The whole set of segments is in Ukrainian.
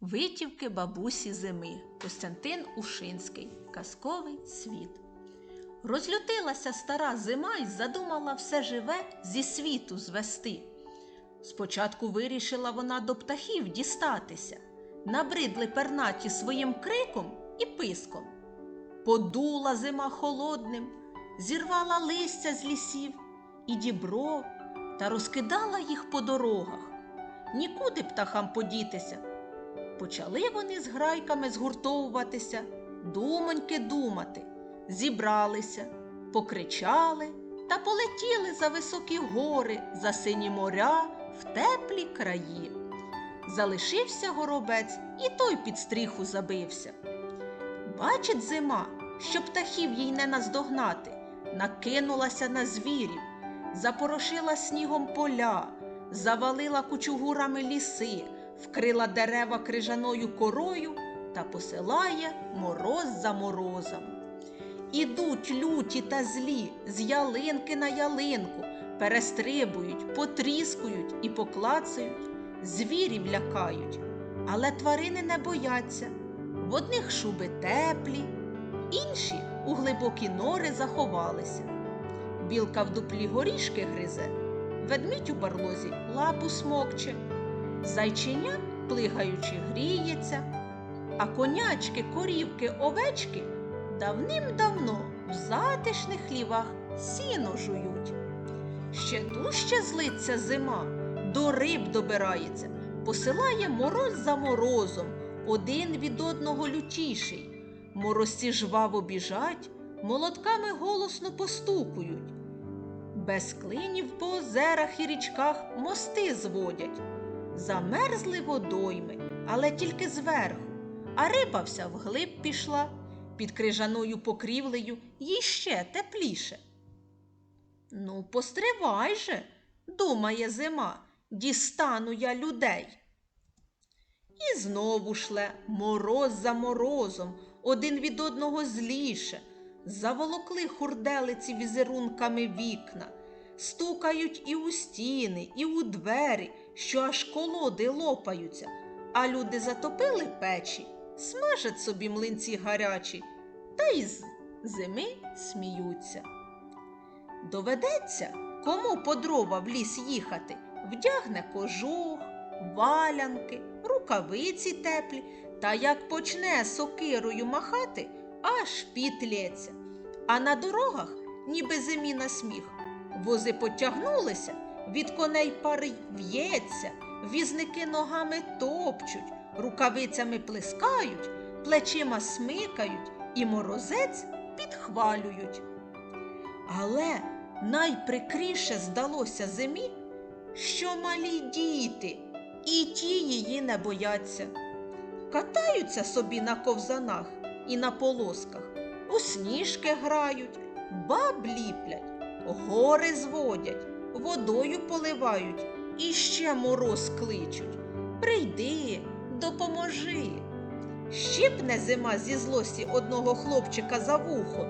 Витівки бабусі зими Костянтин Ушинський. Казковий світ. Розлютилася стара зима і задумала все живе зі світу звести. Спочатку вирішила вона до птахів дістатися, набридли пернаті своїм криком і писком. Подула зима холодним, зірвала листя з лісів і дібров та розкидала їх по дорогах. Нікуди птахам подітися. Почали вони з грайками згуртовуватися, думоньки думати, зібралися, покричали та полетіли за високі гори, за сині моря в теплі краї. Залишився горобець, і той під стріху забився. Бачить зима, що птахів їй не наздогнати, накинулася на звірів, запорошила снігом поля, завалила кучугурами ліси, вкрила дерева крижаною корою та посилає мороз за морозом. Ідуть люті та злі з ялинки на ялинку, перестрибують, потріскують і поклацають, звірів лякають, але тварини не бояться. В одних шуби теплі, інші у глибокі нори заховалися. Білка в дуплі горішки гризе, ведмідь у барлозі лапу смокче, зайченя, плигаючи, гріється, а конячки, корівки, овечки давним-давно в затишних хлівах сіно жують. Ще дужче злиться зима, до риб добирається, посилає мороз за морозом, один від одного лютіший. Морозці жваво біжать, молотками голосно постукують. Без клинів по озерах і річках мости зводять. Замерзли водойми, але тільки зверху, а риба вся вглиб пішла, під крижаною покрівлею їй ще тепліше. Ну, постривай же, думає зима, дістану я людей. І знову шле мороз за морозом, один від одного зліше. Заволокли хурделиці візерунками вікна, стукають і у стіни, і у двері, що аж колоди лопаються, а люди затопили печі, смажать собі млинці гарячі, та й з зими сміються. Доведеться, кому по дрова в ліс їхати, вдягне кожух, валянки, рукавиці теплі, та як почне сокирою махати, аж пітлється. А на дорогах, ніби зимі на сміх, вози потягнулися, від коней пари в'ється, візники ногами топчуть, рукавицями плескають, плечима смикають і морозець підхвалюють. Але найприкріше здалося зимі, що малі діти, і ті її не бояться. Катаються собі на ковзанах і на полосках, у сніжки грають, баб ліплять, гори зводять, водою поливають і ще мороз кличуть. Прийди, допоможи. Щипне зима зі злості одного хлопчика за вухо,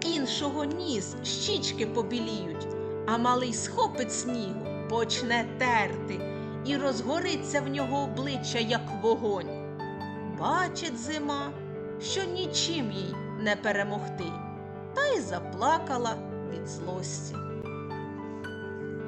іншого ніс, щічки побіліють, а малий схопить снігу, почне терти і розгориться в нього обличчя, як вогонь. Бачить зима, що нічим їй не перемогти, та й заплакала від злості.